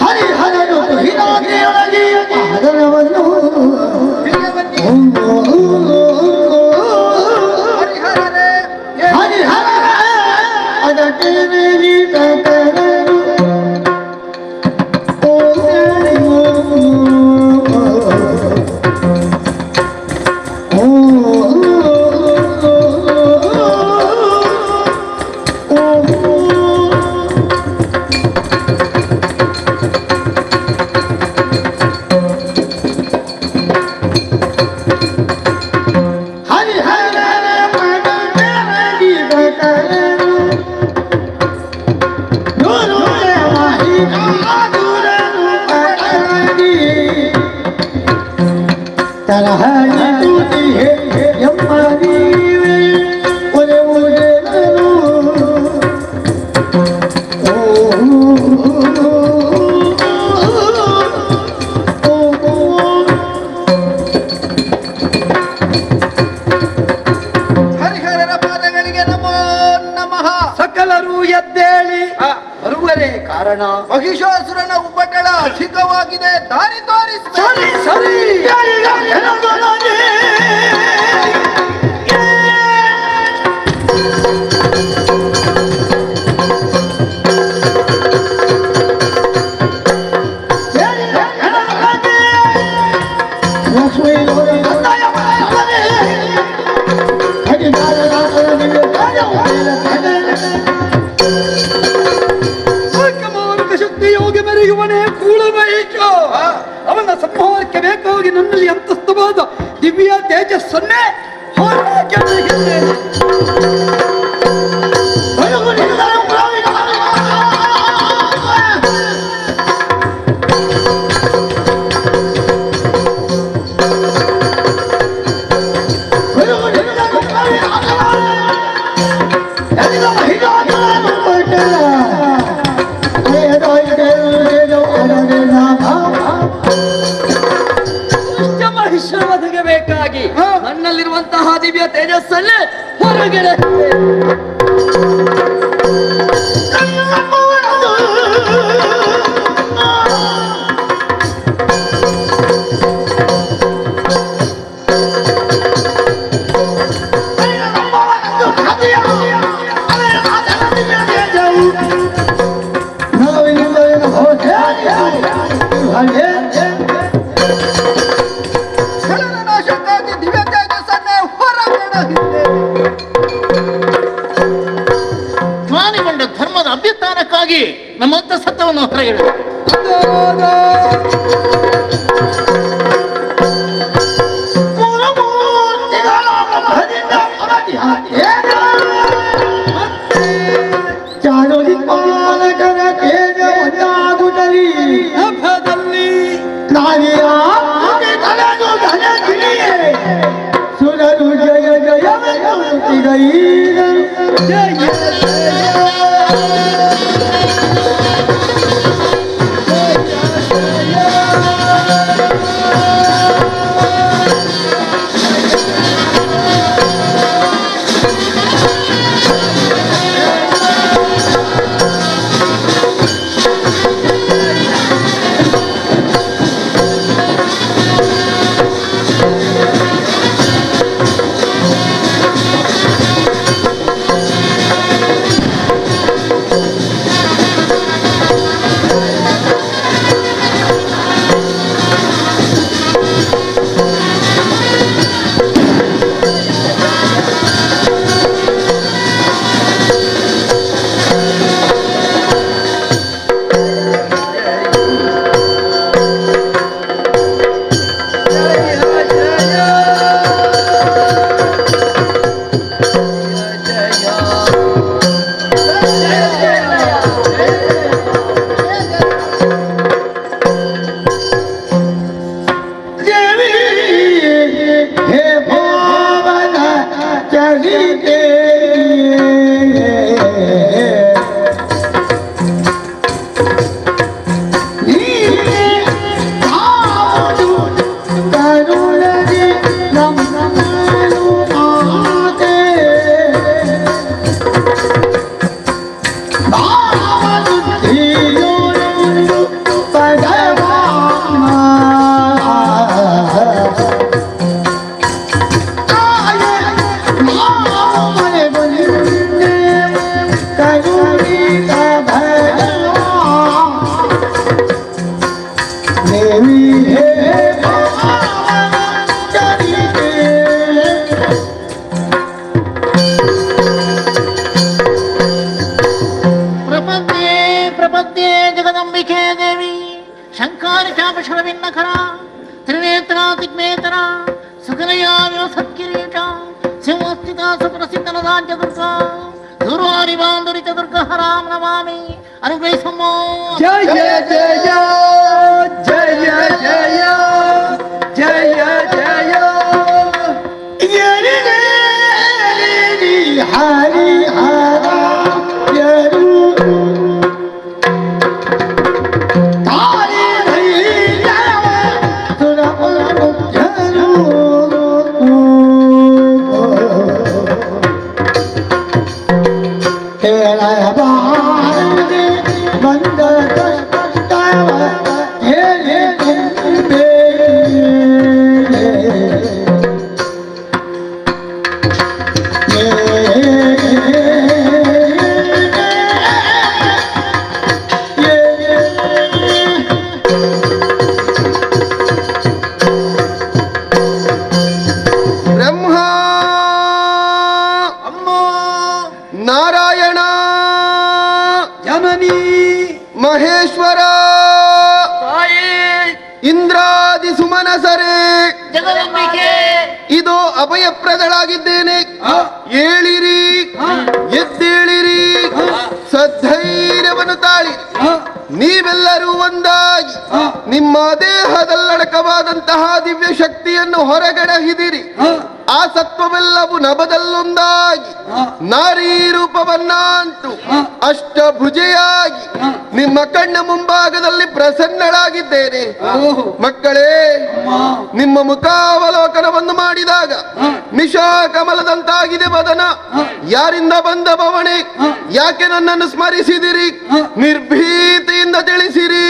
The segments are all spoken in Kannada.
হরে হরে রোহিণী ನಮೋ ನಮಃ. ಸಕಲರು ಎದ್ದೇಳಿ. ಬರುವರೇ ಕಾರಣ. ಮಹಿಷಾಸುರನ ಉಪಟಳ ಅಧಿಕವಾಗಿದೆ. ದಾರಿ ತೋರಿಸಿ. ಸರಿ ಸರಿ. ಮಹೇಶ ಅವನ ಸಂಹಾರಕ್ಕೆ ಬೇಕಾಗಿ ನನ್ನಲ್ಲಿ ಅಂತಸ್ತವಾದ ದಿವ್ಯ ತೇಜಸ್ಸನ್ನೇ ಹೊರಗೆ ಮಹಿಷವಧೆಗೆ ಬೇಕಾಗಿ ಮಣ್ಣಲ್ಲಿರುವಂತಹ ದಿವ್ಯ ತೇಜಸ್ಸನ್ನೇ ಹೊರಗಡೆ ನಾವಿಯ ತಲೆದು ಧನ ತಿಳಿಯೇ ಸುರರು ಜಯ ಜಯ ಜಯ ಜಯ ಿ Yeah. ತಾಳಿ ನೀವೆಲ್ಲರೂ ಒಂದಾಗಿ. ನಿಮ್ಮ ದೇಹದಲ್ಲಡಕವಾದಂತಹ ದಿವ್ಯ ಶಕ್ತಿಯನ್ನು ಹೊರಗಡೆ ಹಿದಿರಿ. ಆ, ಸತ್ವವೆಲ್ಲವು ನಭದಲ್ಲೊಂದಾಗಿ. ನಾರೀ ಭುಜೆಯಾಗಿ ಆ. ಅಷ್ಟಭುಜೆಯಾಗಿ ನಿಮ್ಮ ಕಣ್ಣ ಮುಂಭಾಗದಲ್ಲಿ ಪ್ರಸನ್ನಳಾಗಿದ್ದೇನೆ. ಮಕ್ಕಳೇ ಅಮ್ಮ. ನಿಮ್ಮ ಮುಖಾವಲೋಕನವನ್ನು ಮಾಡಿದಾಗ. ನಿಶಾ ಕಮಲದಂತಾಗಿದೆ ಬದನ ಯಾರಿಂದ ಬಂದ ಭವಣೆ ಯಾಕೆ ನನ್ನನ್ನು ಸ್ಮರಿಸಿದಿರಿ? ನಿರ್ಭೀತಿಯಿಂದ ತಿಳಿಸಿರಿ.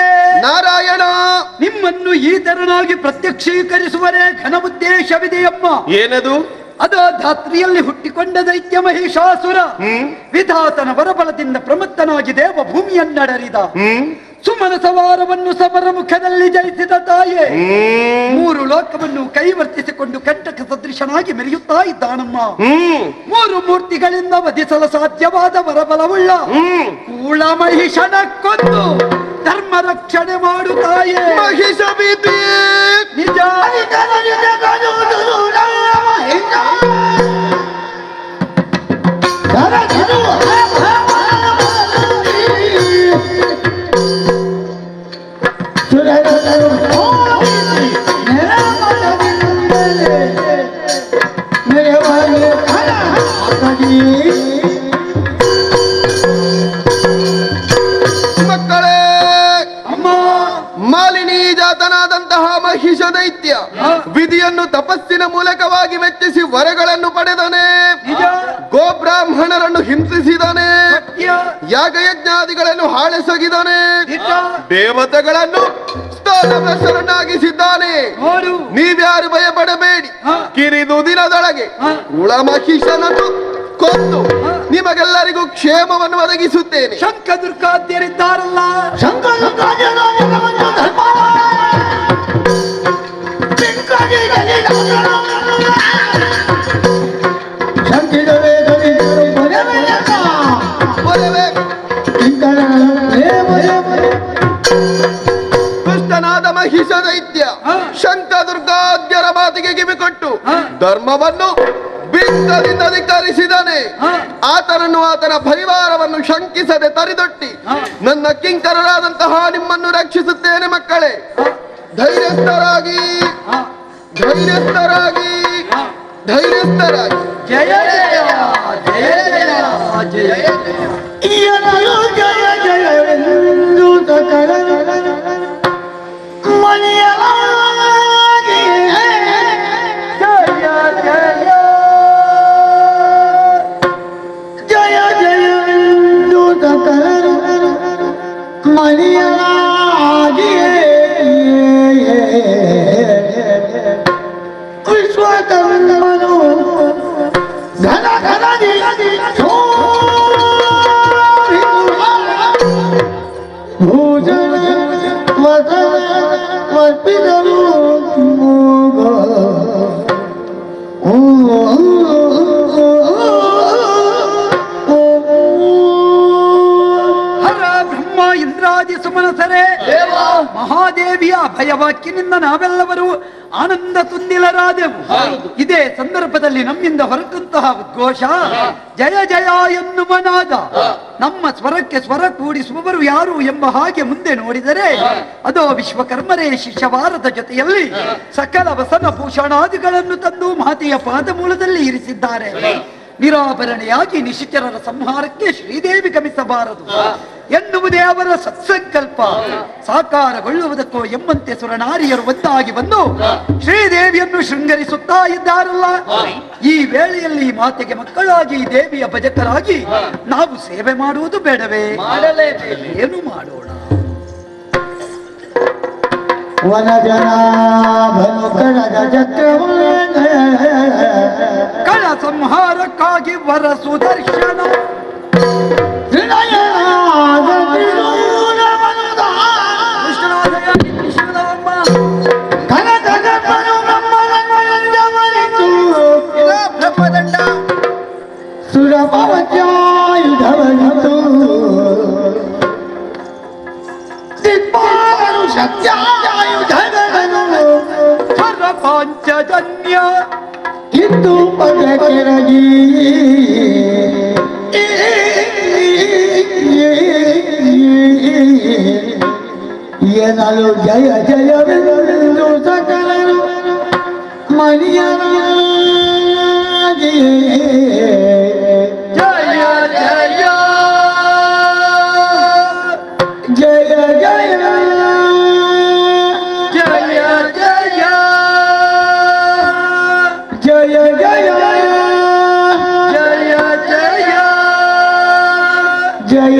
ಶಕ್ತೆ ನಾರಾಯಣ. ನಿಮ್ಮನ್ನು ಈ ತರನಾಗಿ ಪ್ರತ್ಯಕ್ಷೀಕರಿಸುವರೇ ಘನ ಉದ್ದೇಶವಿದೆಯಮ್ಮ ಏನದು? ಅದ ಧಾತ್ರಿಯಲ್ಲಿ ಹುಟ್ಟಿಕೊಂಡ ದೈತ್ಯ ಮಹಿಷಾಸುರ. ವಿಧಾತನ ವರಬಲದಿಂದ ಪ್ರಮತ್ತನಾಗಿ ದೇವ ಭೂಮಿಯನ್ನಡರಿದ ಸುಮನ ಸವಾರವನ್ನು ಸಮರ ಮುಖದಲ್ಲಿ ಜಯಿಸಿದ ತಾಯೇ ಮೂರು ಲೋಕವನ್ನು ಕೈವರ್ತಿಸಿಕೊಂಡು ಕಂಟಕ ಸದೃಶನಾಗಿ ಮೆರೆಯುತ್ತಾ ಇದ್ದಾನಮ್ಮ. ಮೂರು ಮೂರ್ತಿಗಳಿಂದ ವಧಿಸಲು ಸಾಧ್ಯವಾದ ವರಬಲವುಳ್ಳ ಕೂಳ ಮಹಿಷನ ಕೊಂದು ಧರ್ಮ ರಕ್ಷಣೆ ಮಾಡು ತಾಯೇ. ಮಹಿಷ ನಿಜ. ನಿಜ ಹಿಂಸಿಸಿದನೆ. ಯಾಗಯಜ್ಞಾದಿಗಳನ್ನು ಹಾಳೆಸಗಿದಾನೆ. ದೇವತೆಗಳನ್ನು ಶರಣಾಗಿಸಿದ್ದಾನೆ ನೀವ್ಯಾರು ಭಯಪಡಬೇಡಿ. ಹಾ. ಕಿರಿದು ದಿನದೊಳಗೆ ಉಳ ಉಳಮಹಿಷನನ್ನು ಕೊಂದು ನಿಮಗೆಲ್ಲರಿಗೂ ಕ್ಷೇಮವನ್ನು ಒದಗಿಸುತ್ತೇನೆ. ಶಂಕ ದುರ್ಗಾದ್ಯರಿದ್ದಾರಲ್ಲ ಒಲವೇ ಮಹಿಷ ದೈತ್ಯ. ಶಂಕ ದುರ್ಗಾದ್ಯರ ಮಾತಿಗೆ ಕಿವಿಕೊಟ್ಟು. ಧರ್ಮವನ್ನು ಬಿಂದದಿಂದ ಧಿಕ್ಕರಿಸಿದನೆ. ಆತನನ್ನು ಆತನ ಪರಿವಾರವನ್ನು ಶಂಕಿಸದೆ ತರಿದೊಟ್ಟಿ. ನನ್ನ ಕಿಂಕರರಾದಂತಹ ನಿಮ್ಮನ್ನು ರಕ್ಷಿಸುತ್ತೇನೆ ಮಕ್ಕಳೇ. ಧೈರ್ಯಸ್ಥರಾಗಿ. ಧೈರ್ಯಸ್ಥರಾಗಿ. ಧೈರ್ಯಸ್ಥರಾಗಿ. ಜಯ ಜಯ ಜಯ ಜಯ ಜಯ ಜಯ ಮಹಾದೇವಿಯ ಭಯವಾಕ್ಯನಿಂದ ನಾವೆಲ್ಲವರು ಆನಂದ ತುಂದಿಲರಾದೆವು. ಇದೇ ಸಂದರ್ಭದಲ್ಲಿ ನಮ್ಮಿಂದ ಹೊರಟಂತಹ ಉದ್ಘೋಷ ಜಯ ಜಯ ಎನ್ನುವನಾದ ನಮ್ಮ ಸ್ವರಕ್ಕೆ ಸ್ವರ ಕೂಡಿಸುವವರು ಯಾರು ಎಂಬ ಹಾಗೆ ಮುಂದೆ ನೋಡಿದರೆ ಅದೋ ವಿಶ್ವಕರ್ಮರೇ ಶಿಷ್ಯವಾರದ ಜೊತೆಯಲ್ಲಿ ಸಕಲ ವಸನ ಭೂಷಣಾದಿಗಳನ್ನು ತಂದು ಮಾತೆಯ ಪಾದಮೂಲದಲ್ಲಿ ಇರಿಸಿದ್ದಾರೆ. ನಿರಾಭರಣೆಯಾಗಿ ನಿಶಿಚರರ ಸಂಹಾರಕ್ಕೆ ಶ್ರೀದೇವಿ ಗಮಿಸಬಾರದು ಎನ್ನುವುದೇ ಅವರ ಸತ್ಸಂಕಲ್ಪ. ಸಾಕಾರಗೊಳ್ಳುವುದಕ್ಕೋ ಎಂಬಂತೆ ಸುರನಾರಿಯರು ಒಂದಾಗಿ ಬಂದು ಶ್ರೀದೇವಿಯನ್ನು ಶೃಂಗರಿಸುತ್ತಾ ಇದ್ದಾರಲ್ಲ? ಈ ವೇಳೆಯಲ್ಲಿ ಮಾತೆಗೆ ಮಕ್ಕಳಾಗಿ ದೇವಿಯ ಭಜಕರಾಗಿ ನಾವು ಸೇವೆ ಮಾಡುವುದು ಬೇಡವೇ? ಏನು ಮಾಡೋಣ? ಕಳ ಸಂಹಾರಕ್ಕಾಗಿ ವರ ಸುದರ್ಶನ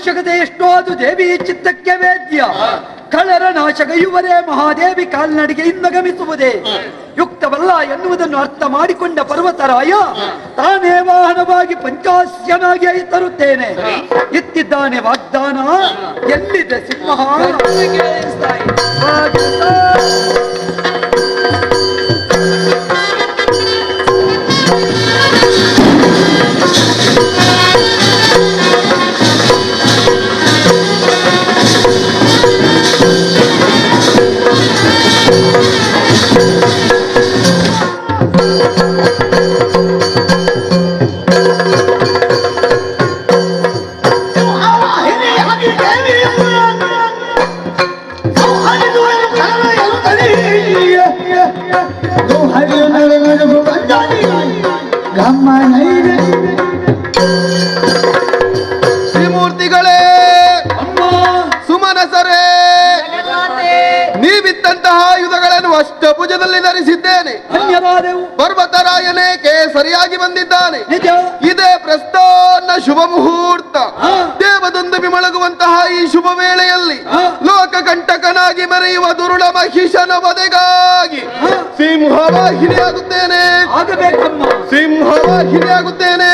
ಅವಶ್ಯಕತೆ ಎಷ್ಟೋ ಅದು ದೇವಿ ಚಿತ್ತಕ್ಕೆ ವೇದ್ಯ. ಕಳರ ನಾಶಗೈಯುವರೇ ಮಹಾದೇವಿ ಕಾಲ್ನಡಿಗೆಯಿಂದ ಗಮಿಸುವುದೇ ಯುಕ್ತವಲ್ಲ ಎನ್ನುವುದನ್ನು ಅರ್ಥ ಮಾಡಿಕೊಂಡ ಪರ್ವತರಾಯ ತಾನೇ ವಾಹನವಾಗಿ ಪಂಚಾಸ್ಯನಾಗಿ ತರುತ್ತೇನೆ ಇತ್ತಿದ್ದಾನೆ ವಾಗ್ದಾನ ಎಲ್ಲಿದೆ ಸಿಂಹ? ಶ್ರೀಮೂರ್ತಿಗಳೇ ಸುಮನಸರೇ ನೀವಿತ್ತಂತಹ ಆಯುಧಗಳನ್ನು ಅಷ್ಟಭುಜದಲ್ಲಿ ಧರಿಸಿದ್ದೇನೆ. ಪರ್ವತರಾಯನೇ ಕೇಸರಿಯಾಗಿ ಬಂದಿದ್ದಾನೆ. ಇದೆ ಇದೇ ಪ್ರಸ್ಥಾನ ಶುಭ ಮುಹೂರ್ತ. ಹಾ. ದೇವದೊಂದು ಈ ಶುಭ ವೇಳೆಯಲ್ಲಿ. ಲೋಕ ಕಂಟಕನಾಗಿ ಮೆರೆಯುವ ದುರುಳ ಮಹಿಷನ ವಧೆಗಾಗಿ ಸಿಂಹವಾಹಿನಿಯಾಗುತ್ತೇನೆ. ಸಿಂಹವಾಹಿನಿಯಾಗುತ್ತೇನೆ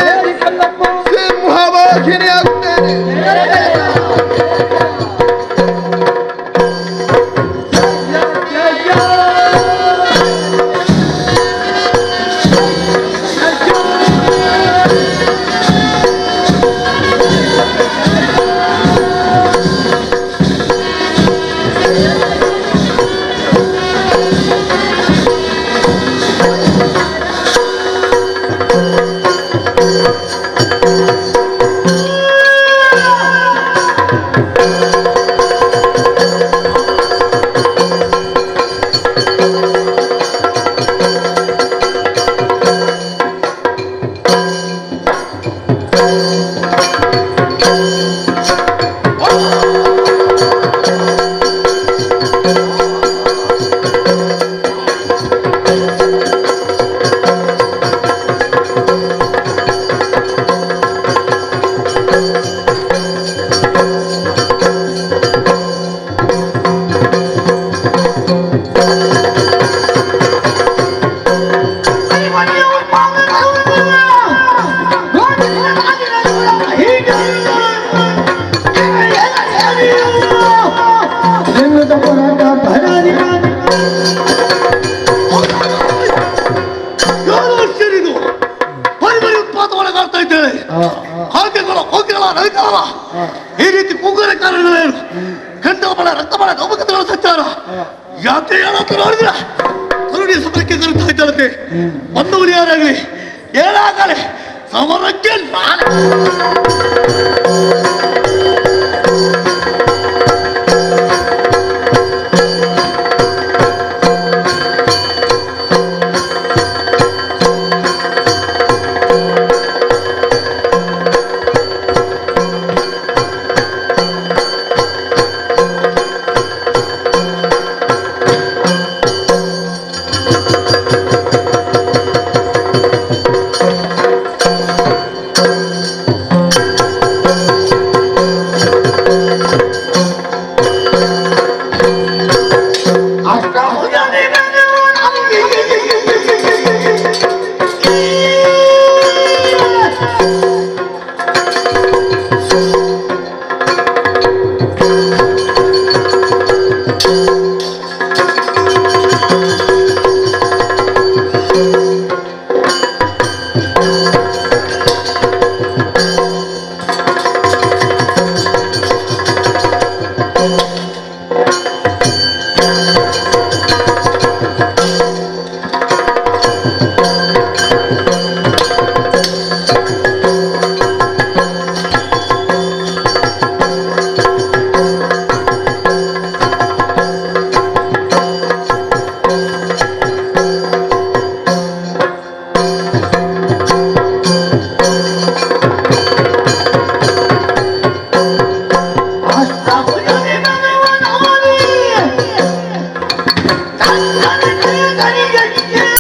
ಹೇಳೋದು ನೋಡಿದ್ರ? ಕರುಣಿ ಸಮರಕ್ಕೆ ಕರೆತಾ ಇದ್ದಾಳಂತೆ ಬಂದವರು ಏನಾಗಲಿ? ಸಮರಕ್ಕೆ ನಾನು.